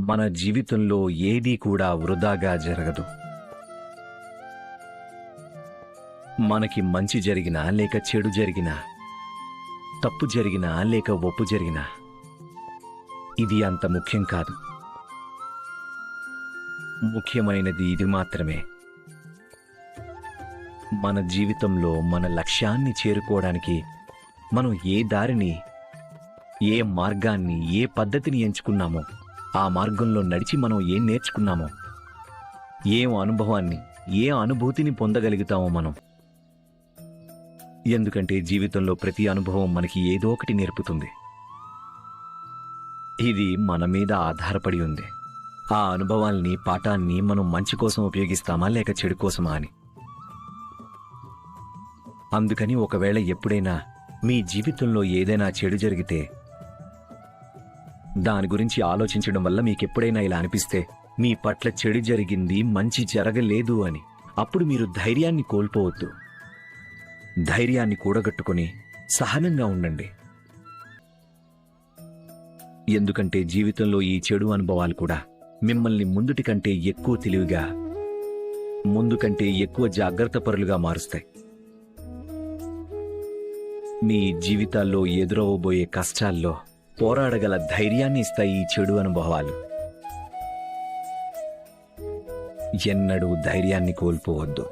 మన జీవితంలో ఏదీ కూడా వృధాగా జరగదు. మనకి మంచి జరిగినా లేక చెడు జరిగినా తప్పు జరిగినా లేక ఒప్పు జరిగినా ఇది అంత ముఖ్యం కాదు. ముఖ్యమైనది ఇది మాత్రమే. మన జీవితంలో మన లక్ష్యాన్ని చేరుకోవడానికి మనం ఏ దారిని ఏ మార్గాన్ని ఏ పద్ధతిని ఎంచుకున్నామో ఆ మార్గంలో నడిచి మనం ఏం నేర్చుకున్నామో? ఏం అనుభవాన్ని ఏ అనుభూతిని పొందగలుగుతామో మనం? ఎందుకంటే జీవితంలో ప్రతి అనుభవం మనకి ఏదో ఒకటి నేర్పుతుంది. ఇది మన మీద ఆధారపడి ఉంది. ఆ అనుభవాల్ని పాఠాన్ని మనం మంచి కోసం ఉపయోగిస్తామా లేక చెడు కోసమా అని? అందుకని ఒకవేళ ఎప్పుడైనా మీ జీవితంలో ఏదైనా చెడు జరిగితే దాని గురించి ఆలోచించడం వల్ల మీకెప్పుడైనా ఇలా అనిపిస్తే మీ పట్ల చెడు జరిగింది మంచి జరగలేదు అని. అప్పుడు మీరు ధైర్యాన్ని కోల్పోవద్దు. ధైర్యాన్ని కూడగట్టుకొని సహనంగా ఉండండి. ఎందుకంటే జీవితంలో ఈ చెడు అనుభవాలు కూడా మిమ్మల్ని ముందుటి కంటే ఎక్కువ తెలివిగా ముందు కంటే ఎక్కువ జాగ్రత్త పరులుగా మారుస్తాయి. మీ జీవితాల్లో ఎదురవబోయే కష్టాల్లో పోరాడగల ధైర్యాన్ని ఇస్తాయి ఈ చెడు అనుభవాలు. ఎన్నడూ ధైర్యాన్ని కోల్పోవద్దు.